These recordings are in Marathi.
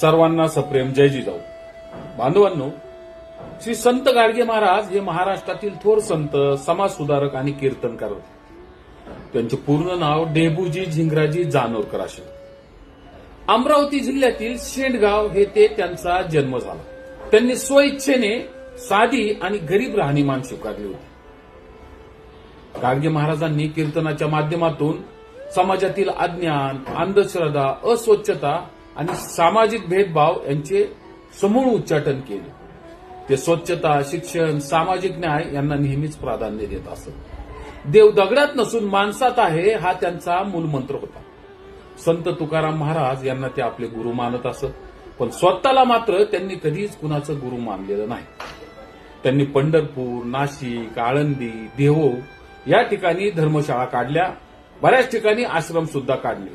सर्वांना सप्रेम. जय जिजाऊ. बांधवांनो श्री संत गाडगे महाराज हे महाराष्ट्रातील थोर संत समाज सुधारक आणि कीर्तनकार होते. त्यांचे पूर्ण नाव डेबूजी झिंगराजी जानोरकर असे. अमरावती जिल्ह्यातील शेंडगाव हे ते त्यांचा जन्म झाला. त्यांनी स्वइच्छेने साधी आणि गरीब राहणीमान स्वीकारली होती. गाडगे महाराजांनी कीर्तनाच्या माध्यमातून समाजातील अज्ञान अंधश्रद्धा अस्वच्छता आणि सामाजिक भेदभाव यांचे समूळ उच्चाटन केले. ते स्वच्छता शिक्षण सामाजिक न्याय यांना नेहमीच प्राधान्य देत असत. देव दगडात नसून माणसात आहे हा त्यांचा मूलमंत्र होता. संत तुकाराम महाराज यांना ते आपले गुरु मानत असत पण स्वतःला मात्र त्यांनी कधीच कुणाचं गुरु मानलेलं नाही. त्यांनी पंढरपूर नाशिक आळंदी देहो या ठिकाणी धर्मशाळा काढल्या बऱ्याच ठिकाणी आश्रम सुद्धा काढले.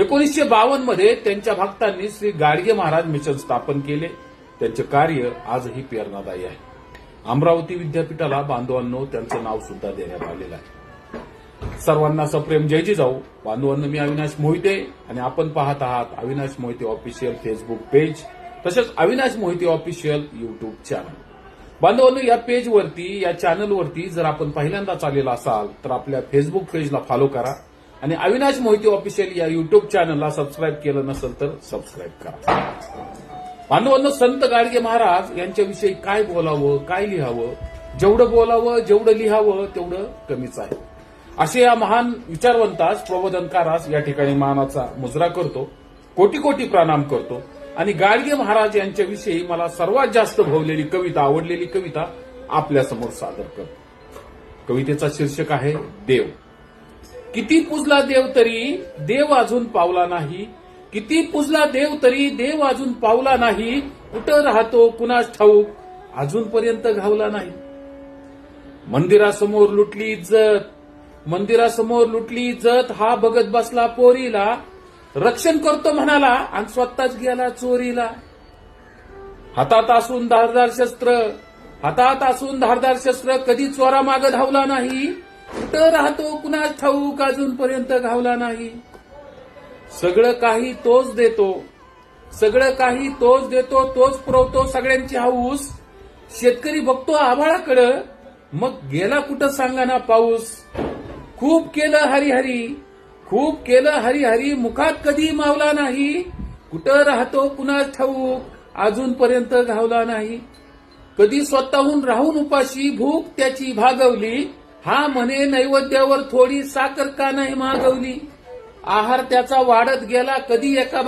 एकोणीसशे बावन्नमध्ये त्यांच्या भक्तांनी श्री गाडगे महाराज मिशन स्थापन केले. त्यांचे कार्य आजही प्रेरणादायी आहे. अमरावती विद्यापीठाला बांधवांनो त्यांचं नाव सुद्धा देण्यात आलेलं आहे. सर्वांना सप्रेम जय जिजाऊ. बांधवांनो मी अविनाश मोहिते आणि आपण पाहत आहात Avinash Mohite official Facebook page तसेच Avinash Mohite official YouTube channel. बांधवांनो या पेजवरती या चॅनलवरती जर आपण पहिल्यांदाच आलेला असाल तर आपल्या फेसबुक पेजला फॉलो करा. आणि अविनाश मोहिते ऑफिशियल या युट्यूब चॅनलला सबस्क्राईब केलं नसेल तर सबस्क्राईब करा. बांधवांना संत गाडगे महाराज यांच्याविषयी काय बोलावं काय लिहावं? जेवढं बोलावं जेवढं लिहावं तेवढं कमीच आहे. असे या महान विचारवंतास प्रबोधनकारास या ठिकाणी मानाचा मुजरा करतो कोटी कोटी प्रणाम करतो. आणि गाडगे महाराज यांच्याविषयी मला सर्वात जास्त भवलेली कविता आवडलेली कविता आपल्यासमोर सादर करतो. कवितेचा शीर्षक आहे देव. किती पुजला देव तरी देव अजून पावला नाही. किती पुजला देव तरी देव अजून पावला नाही. कुठं राहतो कुणास ठाऊक अजूनपर्यंत घावला नाही. मंदिरासमोर लुटली इज्जत. मंदिरासमोर लुटली इज्जत. हा बघत बसला पोरीला. रक्षण करतो म्हणाला आणि स्वतःच गेला चोरीला. हातात असून धारदार शस्त्र. हातात असून धारदार शस्त्र कधी चोरा माग धावला नाही. कुठं राहतो कुणास ठाऊक अजूनपर्यंत घावला नाही. सगळं काही तोच देतो. सगळं काही तोच देतो तोच पुरवतो सगळ्यांची हाऊस. शेतकरी बघतो आभाळाकडं मग गेला कुठं सांगा ना पाऊस? खूप केलं हरिहरी खूप केलं हरिहरी मुखात कधी मावला नाही. कुठं राहतो कुणास ठाऊक अजूनपर्यंत घावला नाही. कधी स्वतःहून राहून उपाशी भूक त्याची भागवली हा म्हणे नैवेद्यावर थोडी साखर का नाही मागवली? आहार त्याचा वाढत गेला कधी एका